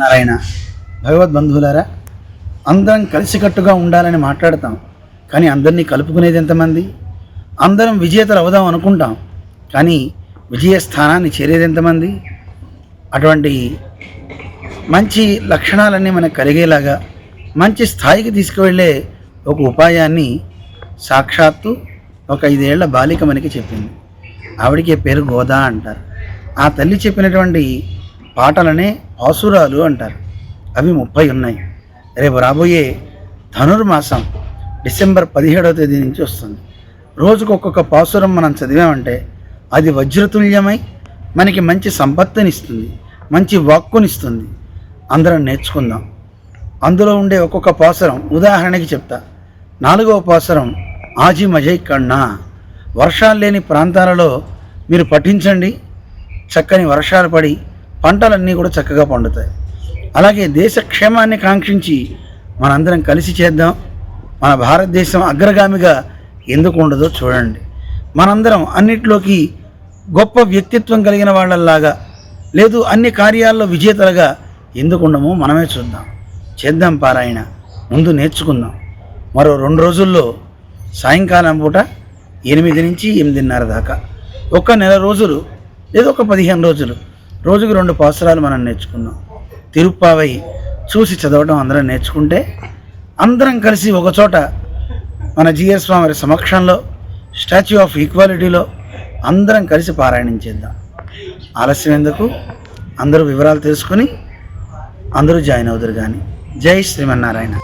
నారాయణ. భగవద్బంధువులారా అందరం కలిసికట్టుగా ఉండాలని మాట్లాడతాం కానీ అందరినీ కలుపుకునేది ఎంతమంది? అందరం విజేతలు అవుదాం అనుకుంటాం కానీ విజయ స్థానాన్ని చేరేది ఎంతమంది? అటువంటి మంచి లక్షణాలన్నీ మనకు కలిగేలాగా మంచి స్థాయికి తీసుకువెళ్ళే ఒక ఉపాయాన్ని సాక్షాత్తు ఒక ఐదేళ్ళ బాలిక మనకి చెప్పింది. ఆవిడికి పేరు గోదా అంటారు. ఆ తల్లి చెప్పినటువంటి పాటలనే పాసురాలు అంటారు. అవి ముప్పై ఉన్నాయి. రేపు రాబోయే ధనుర్మాసం డిసెంబర్ పదిహేడవ తేదీ నుంచి వస్తుంది. రోజుకు ఒక్కొక్క పాసురం మనం చదివామంటే అది వజ్రతుల్యమై మనకి మంచి సంపత్తినిస్తుంది మంచి వాక్కునిస్తుంది. అందరం నేర్చుకుందాం. అందులో ఉండే ఒక్కొక్క పాసురం ఉదాహరణకి చెప్తా. నాలుగవ పాసురం ఆజీ మజై కన్నా. వర్షాలు లేని ప్రాంతాలలో మీరు పఠించండి. చక్కని వర్షాలు పడి పంటలన్నీ కూడా చక్కగా పండుతాయి. అలాగే దేశ క్షేమాన్ని కాంక్షించి మనందరం కలిసి చేద్దాం. మన భారతదేశం అగ్రగామిగా ఎందుకు ఉండదో చూడండి. మనందరం అన్నిట్లోకి గొప్ప వ్యక్తిత్వం కలిగిన వాళ్ళలాగా లేదు అన్ని కార్యాల్లో విజేతలుగా ఎందుకు ఉండమో మనమే చూద్దాం. చేద్దాం పారాయణ. ముందు నేర్చుకుందాం. మరో రెండు రోజుల్లో సాయంకాలం పూట ఎనిమిది నుంచి ఎనిమిదిన్నర దాకా. ఒక నెల రోజులు లేదా ఒక పదిహేను రోజులు. రోజుకు రెండు పాసురాలు మనం నేర్చుకుందాం తిరుప్పావై చూసి చదవడం అందరం నేర్చుకుంటే అందరం కలిసి ఒకచోట మన జిఎస్ స్వామి సమక్షంలో స్టాచ్యూ ఆఫ్ ఈక్వాలిటీలో అందరం కలిసి పారాయణం చేద్దాం. ఆలస్యం ఎందుకు? అందరూ వివరాలు తెలుసుకుని అందరూ జాయిన్ అవుతారు కానీ జై శ్రీమన్నారాయణ.